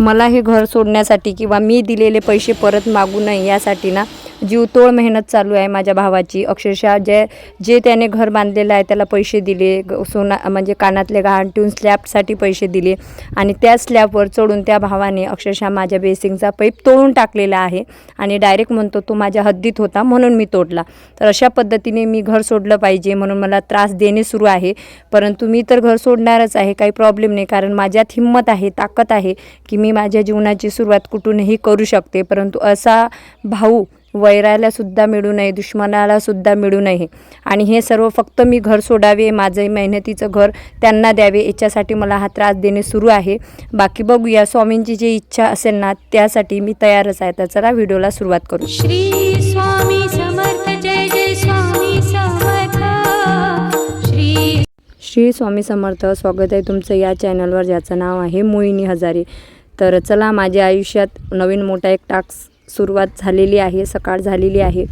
मला हे घर सोडण्यासाठी किंवा मी दिलेले पैसे परत मागू नये यासाठी ना जीवतोड मेहनत चालू आहे माझ्या भावाची. अक्षरशः जे जे त्याने घर बांधलेलं आहे त्याला पैसे दिले ग- सोना म्हणजे कानातले गहाण ठेवून स्लॅबसाठी पैसे दिले आणि त्या स्लॅबवर चढून त्या भावाने अक्षरशः माझ्या बेसिंगचा पैप तोडून टाकलेला आहे आणि डायरेक्ट म्हणतो तो माझ्या हद्दीत होता म्हणून मी तोडला. तर अशा पद्धतीने मी घर सोडलं पाहिजे म्हणून मला त्रास देणे सुरू आहे. परंतु मी तर घर सोडणारच आहे काही प्रॉब्लेम नाही. कारण माझ्यात हिंमत आहे ताकद आहे की मी माझ्या जीवनाची सुरुवात कुठूनही करू शकते. परंतु असा भाऊ वैराला सुद्धा मिळू नये दुश्मनाला सुद्धा मिळू नये. आणि हे सर्व फक्त मी घर सोडावे माझं मेहनतीचं घर त्यांना द्यावे याच्यासाठी मला हा त्रास देणे सुरू आहे. बाकी बघूया स्वामींची जी इच्छा असेल ना त्यासाठी मी तयारच आहे. तर चला व्हिडिओला सुरुवात करू. श्री स्वामी समर्थ जय जय स्वामी समर्थ. श्री श्री स्वामी समर्थ स्वागत आहे तुमचं या चॅनलवर ज्याचं नाव आहे मोहिनी हजारे. तर चला माझ्या आयुष्यात नवीन मोठा एक टास्क सुरुवात झालेली आहे सकाळ झालेली आहे.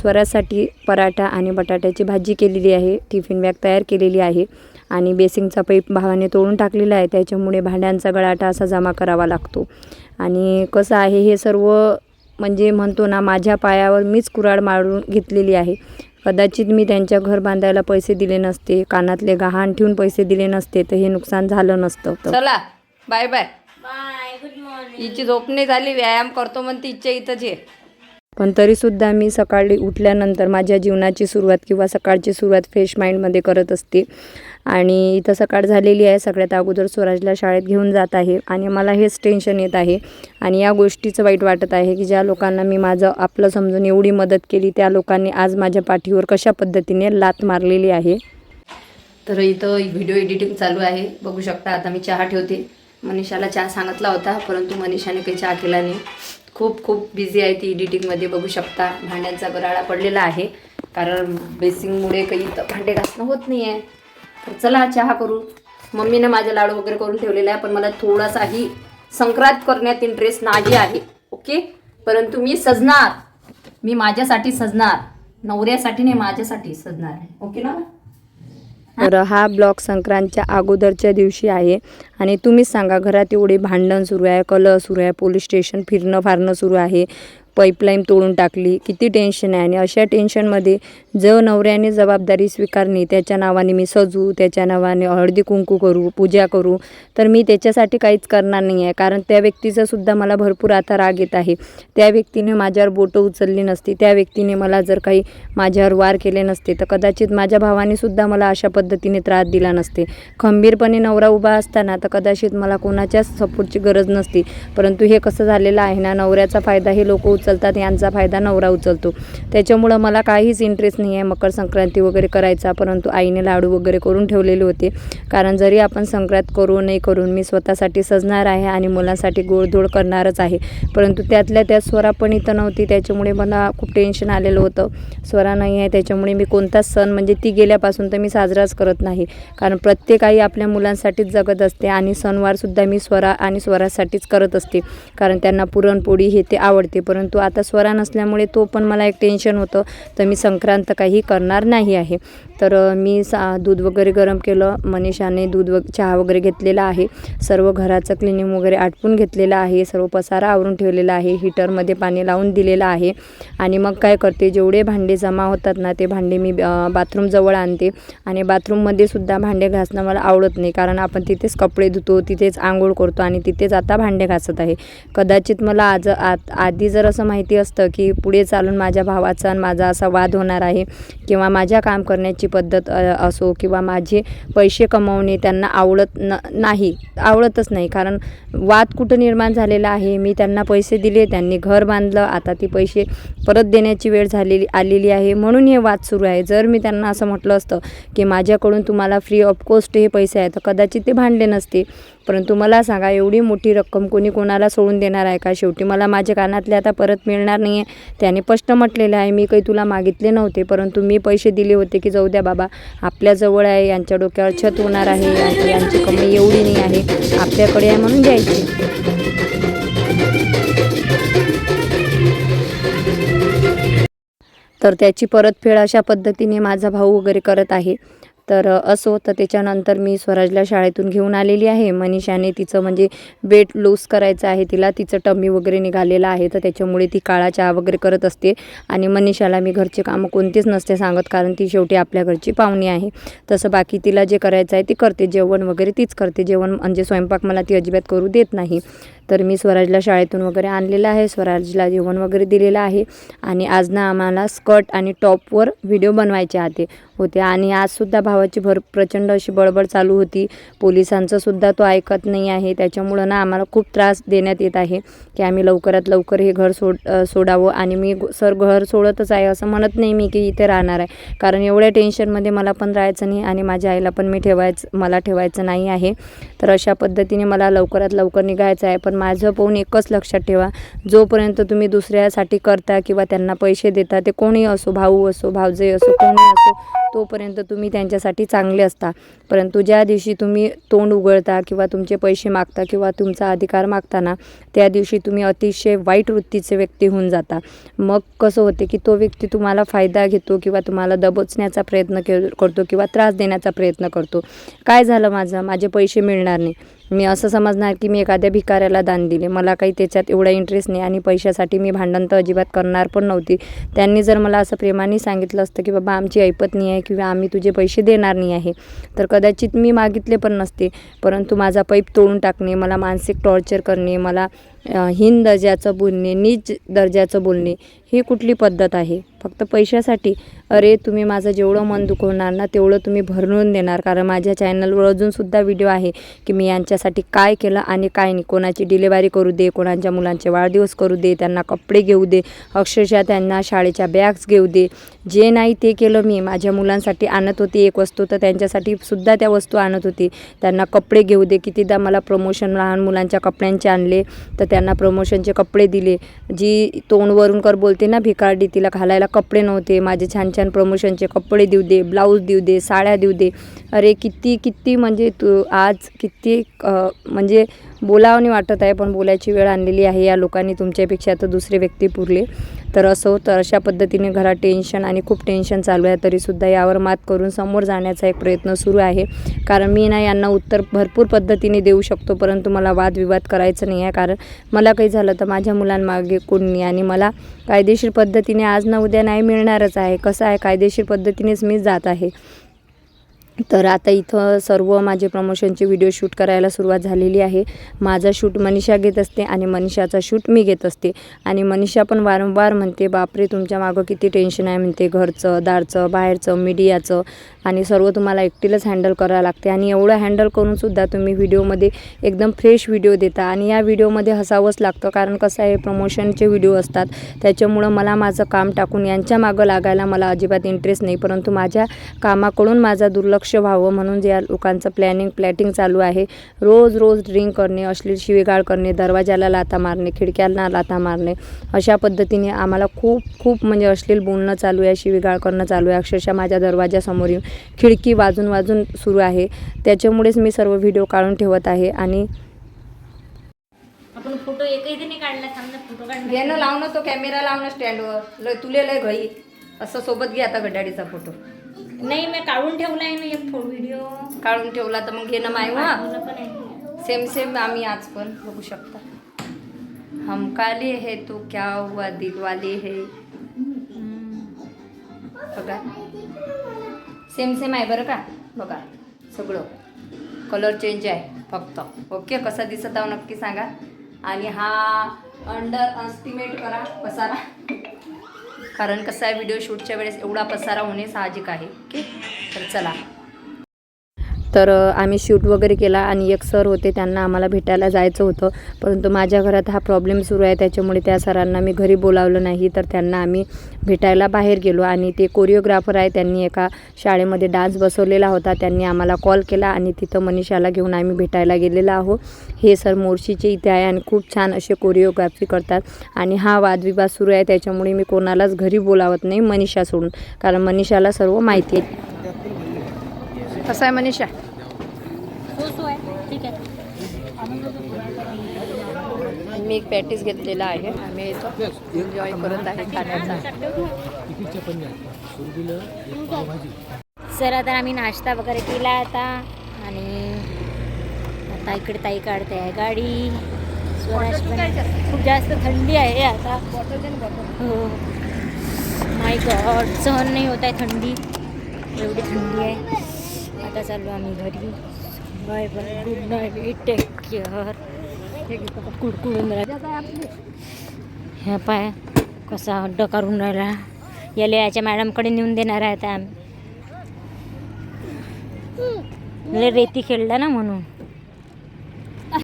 स्वरासाठी पराठा आणि बटाट्याची भाजी केलेली आहे टिफिन बॅग तयार केलेली आहे आणि बेसिंगचा पैप भावाने तोडून टाकलेला आहे त्याच्यामुळे भांड्यांचा गळाटा असा जमा करावा लागतो. आणि कसं आहे हे सर्व म्हणजे म्हणतो ना माझ्या पायावर मीच कुऱ्हाड मारून घेतलेली आहे. कदाचित मी त्यांच्या घर बांधायला पैसे दिले नसते कानातले गहाण ठेवून पैसे दिले नसते तर हे नुकसान झालं नसतं. चला bye bye. Bye good morning हिची झोप नाही झाली व्यायाम करतो म्हणते इच्छा इथंच आहे पण तरीसुद्धा मी सकाळी उठल्यानंतर माझ्या जीवनाची सुरुवात किंवा सकाळची सुरुवात फ्रेश माइंडमध्ये करत असते. आणि इथं सकाळ झालेली आहे सगळ्यात अगोदर स्वराजला शाळेत घेऊन जात आहे आणि मला हेच टेन्शन येत आहे. आणि या गोष्टीचं वाईट वाटत आहे की ज्या लोकांना मी माझं आपलं समजून एवढी मदत केली त्या लोकांनी आज माझ्या पाठीवर कशा पद्धतीने लात मारलेली आहे. तर इथं व्हिडिओ एडिटिंग चालू आहे. बघू शकता आता मी चहा ठेवते. मनीषाला चहा सांगितला होता परंतु मनीषाने काही चहा केला नाही. खूप खूप बिझी आहे ती एडिटिंगमध्ये बघू शकता. भांड्यांचा गराळा पडलेला आहे. कारण बेसिंगमुळे काही भांडे घासणं होत नाही आहे तर चला चहा करू. मम्मीनं माझे लाडू वगैरे करून ठेवलेला आहे पण मला थोडासाही संक्रांत करण्यात इंटरेस्ट नाही आहे. ओके परंतु मी सजणार. मी माझ्यासाठी सजणार. नवऱ्यासाठी नाही माझ्यासाठी सजणार आहे. ओके ना? तर हा ब्लॉग संक्रांतच्या अगोदरच्या दिवशी आहे. आणि तुम्हीच सांगा घरात एवढे भांडण सुरू आहे कलह सुरू आहे पोलीस स्टेशन फिरणं फारणं सुरू आहे. पाईपलाईन तोडून टाकली. किती टेन्शन आहे? आणि अशा टेन्शनमध्ये जो नवऱ्याने जबाबदारी स्वीकारली त्याच्या नावाने मी सजू त्याच्या नावाने हळदी कुंकू करू पूजा करू तर मी त्याच्यासाठी काहीच करणार नाही आहे कारण त्या व्यक्तीचासुद्धा मला भरपूर आता राग येत आहे. त्या व्यक्तीने माझ्यावर बोटं उचलली नसती. त्या व्यक्तीने मला जर काही माझ्यावर वार केले नसते तर कदाचित माझ्या भावानेसुद्धा मला अशा पद्धतीने त्रास दिला नसते. खंबीरपणे नवरा उभा असताना तर कदाचित मला कोणाच्याच सपोर्टची गरज नसती. परंतु हे कसं झालेलं आहे ना? नवऱ्याचा फायदा हे लोक उचलतात यांचा फायदा नवरा उचलतो. त्याच्यामुळं मला काहीच इंटरेस्ट नाही आहे मकर संक्रांती वगैरे करायचा परंतु आईने लाडू वगैरे करून ठेवलेले होते. कारण जरी आपण संक्रांत करू नाही करून मी स्वतःसाठी सजणार आहे आणि मुलांसाठी गोडधोड करणारच आहे. परंतु त्यातल्या त्यात स्वरा पण इथं नव्हती त्याच्यामुळे मला खूप टेन्शन आलेलं होतं. स्वरा नाही आहे त्याच्यामुळे मी कोणताच सण म्हणजे ती गेल्यापासून तर मी साजराच करत नाही. कारण प्रत्येक आई आपल्या मुलांसाठीच जगत असते आणि सणवारसुद्धा मी स्वरा आणि स्वरासाठीच करत असते. कारण त्यांना पुरणपोळी हे ते आवडते परंतु आता स्वरा नसल्यामुळे तो पण मला एक टेन्शन होतं. तर मी संक्रांत काही करणार नाही आहे. तर मी सा दूध वगैरे गरम केलं. मनीषाने दूध व चहा वगैरे घेतलेला आहे. सर्व घराचं क्लिनिंग वगैरे आटपून घेतलेलं आहे. सर्व पसारा आवरून ठेवलेला आहे. हीटरमध्ये पाणी लावून दिलेलं आहे. आणि मग काय करते जेवढे भांडे जमा होतात ना ते भांडे मी बाथरूमजवळ आणते. आणि बाथरूममध्ये सुद्धा भांडे घासणं मला आवडत नाही. कारण आपण तिथेच कपडे धुतो तिथेच आंघोळ करतो आणि तिथेच आता भांडे घासत आहे. कदाचित मला आज आत आधी जर असं माहिती असतं की पुढे चालून माझ्या भावाचा आणि माझा असा वाद होणार आहे किंवा माझ्या काम करण्याची पद्धत असो किंवा माझे पैसे कमवणे त्यांना आवडत न नाही आवडतच नाही. कारण वाद कुठं निर्माण झालेला आहे? मी त्यांना पैसे दिले त्यांनी घर बांधलं आता ती पैसे परत देण्याची वेळ झालेली आलेली आहे. म्हणून हे वाद सुरू आहे. जर मी त्यांना असं म्हटलं असतं की माझ्याकडून तुम्हाला फ्री ऑफ कॉस्ट हे पैसे आहेत तर कदाचित ते भांडले नसते. परंतु मला सांगा एवढी मोठी रक्कम कोणी कोणाला सोडून देणार आहे का? शेवटी मला माझ्या कानातले आता परत मिळणार नाही आहे त्याने स्पष्ट म्हटलेलं आहे मी काही तुला मागितले नव्हते परंतु मी पैसे दिले होते की जाऊ द्या बाबा आपल्याजवळ आहे यांच्या डोक्यावर छत होणार आहे यांची यांची कमाई एवढी नाही आहे आपल्याकडे आहे म्हणून द्यायची तर त्याची परतफेड अशा पद्धतीने माझा भाऊ वगैरे करत आहे. तर असो तर त्याच्यानंतर मी स्वराजला शाळेतून घेऊन आलेली आहे. मनीषाने तिचं म्हणजे वेट लूज करायचं आहे तिला. तिचं टमी वगैरे निघालेलं आहे तर त्याच्यामुळे ती काळा चहा वगैरे करत असते. आणि मनीषाला मी घरचे कामं कोणतीच नसते सांगत कारण ती शेवटी आपल्या घरची पाहुणी आहे. तसं बाकी तिला जे करायचं आहे ती करते. जेवण वगैरे तीच करते. जेवण म्हणजे स्वयंपाक मला ती अजिबात करू देत नाही. तर मी स्वराजला शाळेतून वगैरे आणलेलं आहे. स्वराजला जेवण वगैरे दिलेलं आहे. आणि आज ना आम्हाला स्कर्ट आणि टॉपवर व्हिडिओ बनवायचे आते होते. आणि आजसुद्धा भावाची भर प्रचंड अशी बडबड चालू होती. पोलिसांचंसुद्धा तो ऐकत नाही आहे. त्याच्यामुळं ना आम्हाला खूप त्रास देण्यात येत आहे की आम्ही लवकरात लवकर हे घर सोड सोडावं. आणि मी सर घर सोडतच आहे असं म्हणत नाही मी की इथे राहणार आहे. कारण एवढ्या टेन्शनमध्ये मला पण राहायचं नाही आणि माझ्या आईला पण मी ठेवायचं मला ठेवायचं नाही आहे. तर अशा पद्धतीने मला लवकरात लवकर निघायचं आहे. पण माझं पाहून एकच लक्षात ठेवा. जोपर्यंत तुम्ही दुसऱ्यासाठी करता किंवा त्यांना पैसे देता ते कोणी असो भाऊ असो भावजय असो कोणी असो तोपर्यंत तुम्ही त्यांच्यासाठी चांगले असता. परंतु ज्या दिवशी तुम्ही तोंड उघडता किंवा तुमचे पैसे मागता किंवा तुमचा अधिकार मागता ना त्या दिवशी तुम्ही अतिशय वाईट वृत्तीचे व्यक्ती होऊन जाता. मग कसं होते की तो व्यक्ती तुम्हाला फायदा घेतो किंवा तुम्हाला दबोचण्याचा प्रयत्न के करतो किंवा त्रास देण्याचा प्रयत्न करतो. काय झालं माझं? माझे पैसे मिळणार नाही. मी असं समजणार की मी एखाद्या भिकाऱ्याला दान दिले. मला काही त्याच्यात एवढा इंटरेस्ट नाही आणि पैशासाठी मी भांडण तर अजिबात करणार पण नव्हती. त्यांनी जर मला असं प्रेमाने सांगितलं असतं की बाबा आमची ऐपत नाही आहे किंवा आम्ही तुझे पैसे देणार नाही आहे. तर कदाचित मी मागितले पण नसते. परंतु माझा पैप तोडून टाकणे मला मानसिक टॉर्चर करणे मला हीन दर्जाचं बोलणे नीच दर्जाचं बोलणे ही कुठली पद्धत आहे? फक्त पैशासाठी? अरे तुम्ही माझं जेवढं मन दुखवणार ना तेवढं तुम्ही भरून देणार. कारण माझ्या चॅनलवर अजूनसुद्धा व्हिडिओ आहे की मी यांच्यासाठी काय केलं आणि काय नाही. कोणाची डिलेवरी करू दे कोणाच्या मुलांचे वाढदिवस करू दे त्यांना कपडे घेऊ दे अक्षरशः त्यांना शाळेच्या बॅग्स घेऊ दे. जे नाही ते केलं मी. माझ्या मुलांसाठी आणत होती एक वस्तू तर त्यांच्यासाठी सुद्धा त्या वस्तू आणत होती. त्यांना कपडे घेऊ दे कितीदा मला प्रमोशन लहान मुलांच्या कपड्यांचे आणले तर त्यांना प्रमोशनचे कपडे दिले. जी तोंडवरून कर बोलते ना भिकारडी तिला घालायला कपडे नव्हते. माझे छान छान प्रमोशनचे कपडे देऊ दे ब्लाऊज देऊ दे साड्या देऊ दे. अरे किती किती म्हणजे तू आज किती म्हणजे बोलावं वाटत आहे पण बोलायची वेळ आणलेली आहे. या लोकांनी तुमच्यापेक्षा तर दुसरे व्यक्ती पुरले. तर असो तर अशा पद्धतीने घरात टेन्शन आणि खूप टेन्शन चालू आहे. तरीसुद्धा यावर मात करून समोर जाण्याचा एक प्रयत्न सुरू आहे. कारण मी ना यांना उत्तर भरपूर पद्धतीने देऊ शकतो परंतु मला वादविवाद करायचं नाही आहे. कारण मला काही झालं तर माझ्या मुलांमागे कोणी आणि मला कायदेशीर पद्धतीने आज ना उद्या नाही मिळणारच आहे. कसं आहे? कायदेशीर पद्धतीनेच मी जात आहे. तर आता इथं सर्व माझे प्रमोशनचे व्हिडिओ शूट करायला सुरुवात झालेली आहे. माझा शूट मनीषा घेत असते आणि मनीषाचा शूट मी घेत असते. आणि मनीषा पण वारंवार म्हणते बापरे तुमच्या मागं किती टेन्शन आहे म्हणते. घरचं दारचं बाहेरचं मीडियाचं आणि सर्व तुम्हाला एकटीलाच हँडल करावं लागते. आणि एवढं हँडल करूनसुद्धा तुम्ही व्हिडिओमध्ये एकदम फ्रेश व्हिडिओ देता. आणि या व्हिडिओमध्ये हसावंच लागतं कारण कसं आहे प्रमोशनचे व्हिडिओ असतात. त्याच्यामुळं मला माझं काम टाकून यांच्या मागं लागायला मला अजिबात इंटरेस्ट नाही. परंतु माझ्या कामाकडून माझा दुर्लक्ष व्हावं म्हणून जे या लोकांचं प्लॅनिंग प्लॅटिंग चालू आहे रोज रोज ड्रिंक करणे अश्लील शिवीगाळ करणे दरवाजाला लाथा मारणे खिडक्यांना लाथा मारणे अशा पद्धतीने आम्हाला खूप खूप म्हणजे अश्लील बोलणं चालू आहे शिवीगाळ करणं चालू आहे. अक्षरशः माझ्या दरवाजासमोर येऊन खिडकी वाजून वाजून सुरू आहे. त्याच्यामुळेच मी सर्व व्हिडिओ काढून ठेवत आहे आणि आपण फोटो एकही नाही काढला फोटो लावणं तो कॅमेरा लावणं स्टँडवर लय तुले लय घई. असं सोबत घे आता गड्डाडीचा फोटो नाही मी काढून ठेवलाय ना एक व्हिडिओ काढून ठेवला तर मग घेणं माय वा. पण आहे. सेम सेम आम्ही आज पण बघू शकता. हम काले है तो क्या हुआ दिल वाले है. बघा. सेम सेम आहे बरं का? बघा सगळं. कलर चेंज आहे फक्त. ओके कसा दिसत आहो नक्की सांगा. आणि हा अंडर एस्टिमेट करा. पसारा कारण कसं आहे व्हिडिओ शूटच्या वेळेस एवढा पसारा होणे साहजिक आहे. ओके तर चला. तर आम्ही शूट वगैरे केला आणि एक सर होते त्यांना आम्हाला भेटायला जायचं होतं. परंतु माझ्या घरात हा प्रॉब्लेम सुरू आहे त्याच्यामुळे त्या सरांना मी घरी बोलावलं नाही. तर त्यांना आम्ही भेटायला बाहेर गेलो आणि ते कोरिओग्राफर आहे त्यांनी एका शाळेमध्ये डान्स बसवलेला होता. त्यांनी आम्हाला कॉल केला आणि तिथं मनीषाला घेऊन आम्ही भेटायला गेलेलो आहो हे सर मोर्शीचे इथे आहे आणि खूप छान असे कोरिओग्राफी करतात. आणि हा वादविवाद सुरू आहे त्याच्यामुळे मी कोणालाच घरी बोलावत नाही मनीषा सोडून. कारण मनीषाला सर्व माहिती आहे. कसं आहे मनीषा? मी एक पॅटीस घेतलेला आहे. आम्ही इथं एन्जॉय करत आहे खाण्याचा. चला तर आम्ही नाश्ता वगैरे केला आता. आणि आता इकडे ताई काढते आहे गाडी. खूप जास्त थंडी आहे आता. हो. माय गॉड सहन नाही होत आहे थंडी. एवढी थंडी आहे. आता चाललो आम्ही घरी. Bye bye good night take care कुडकुडून राहिला. ह्या पाय कसा अड्ड करून राहिला. याला याच्या मॅडमकडे नेऊन देणार आहे आता आम्ही रेती खेळला ना म्हणून.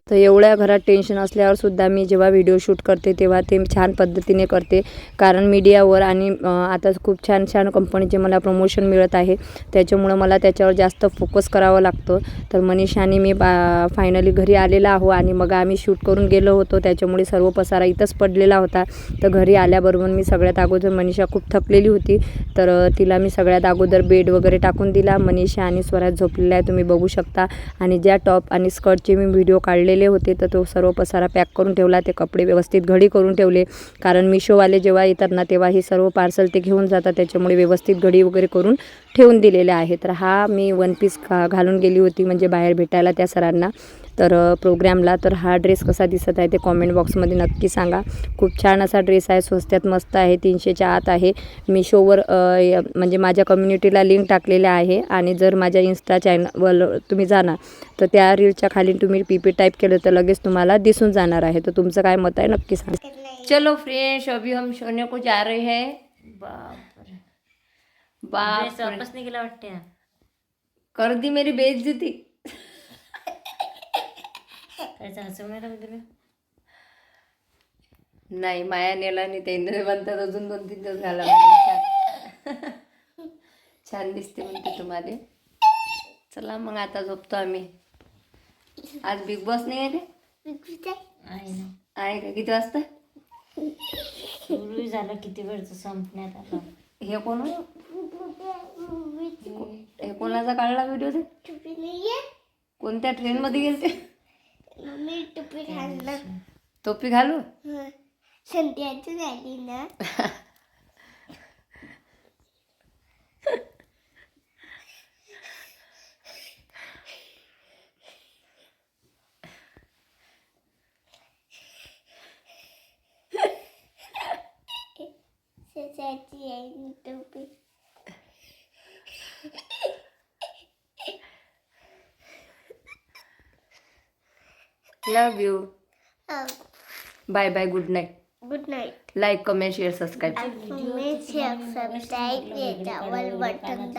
तर एवढ्या घरात टेन्शन असल्यावर सुद्धा मी जेव्हा व्हिडिओ शूट करते तेव्हा ते छान पद्धतीने करते. कारण मीडियावर आणि आता खूप छान छान कंपनीचे मला प्रमोशन मिळत आहे. त्याच्यामुळं मला त्याच्यावर जास्त फोकस करावं लागतं. तर मनीषाने मी बा फायनली घरी आलेला आहो आणि मग आम्ही शूट करून गेलो होतो. त्याच्यामुळे सर्व पसारा इथंच पडलेला होता. तर घरी आल्याबरोबर मी सगळ्यात अगोदर मनीषा खूप थकलेली होती. तर तिला मी सगळ्यात अगोदर बेड वगैरे टाकून दिला. मनीषा आणि स्वराज झोपलेला आहे तुम्ही बघू शकता. आणि ज्या टॉप आणि स्कर्टचे मी व्हिडिओ काढलेले होते तर तो सर्व पसारा पॅक करून ठेवला ते कपडे व्यवस्थित घडी करून ठेवले. कारण मिशोवाले जेव्हा येतात ना तेव्हा हे सर्व पार्सल ते घेऊन जातात त्याच्यामुळे व्यवस्थित घडी वगैरे करून ठेवून दिलेले आहे तर हा मी वन पीस घा घालून गेली होती म्हणजे बाहेर भेटायला त्या सरांना. तर प्रोग्रॅमला तर हा ड्रेस कसा दिसत आहे ते कॉमेंट बॉक्समध्ये नक्की सांगा. खूप छान असा ड्रेस आहे स्वस्त्यात मस्त आहे तीनशेच्या आत आहे. मिशोवर म्हणजे माझ्या कम्युनिटीला लिंक टाकलेल्या आहे आणि जर माझ्या इन्स्टा चॅनल तुम्ही जाणार तर त्या रीलच्या खाली तुम्ही पी पी टाईप केलं तर लगेच तुम्हाला दिसून जाणार आहे. तर तुमचं काय मत आहे नक्की सांगा. चलो फ्रेंड्स अभी हम सोने को जा रहे हैं. बापरे. बाप वापस नाही गेला वाटते. कर दी मेरी बेइज्जती. नाही राहिलं तुला? नाही माया नेला नाही ते. म्हणतात अजून दोन तीन दिवस घाला छान. छान दिसते म्हणते तुम्हाला. चला मग आता झोपतो आम्ही. आज बिग बॉस नाही आहे ते आहे का? किती वाजता? झालं किती वेळचं संपण्यात आलं. हे कोण हे कोणाचा काढला व्हिडिओ ते? कोणत्या ट्रेन मध्ये गेलते? मम्मी टोपी घालणार टोपी घालू? संध्याची झाली ना. ससाची आहे टोपी love you bye bye good night good night like comment share subscribe तुम्ही सबस्क्राईब याच्यावर बटन